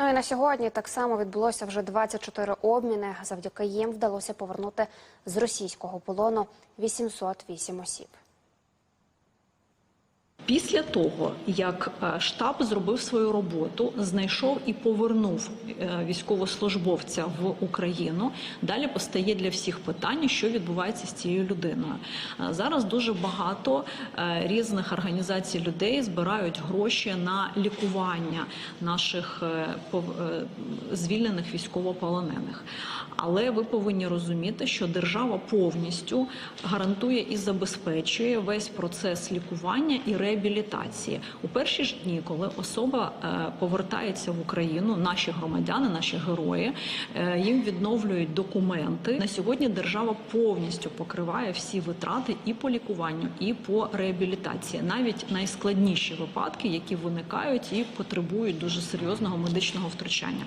Ну і на сьогодні так само відбулося вже 24 обміни. Завдяки їм вдалося повернути з російського полону 808 осіб. Після того, як е, штаб зробив свою роботу, знайшов і повернув е, військовослужбовця в Україну, далі постає для всіх питання, що відбувається з цією людиною. Е, Зараз дуже багато різних організацій людей збирають гроші на лікування наших звільнених військовополонених. Але ви повинні розуміти, що держава повністю гарантує і забезпечує весь процес лікування і реабілітації у перші ж дні, коли особа е, повертається в Україну, наші громадяни, наші герої, е, їм відновлюють документи. На сьогодні держава повністю покриває всі витрати і по лікуванню, і по реабілітації, навіть найскладніші випадки, які виникають і потребують дуже серйозного медичного втручання.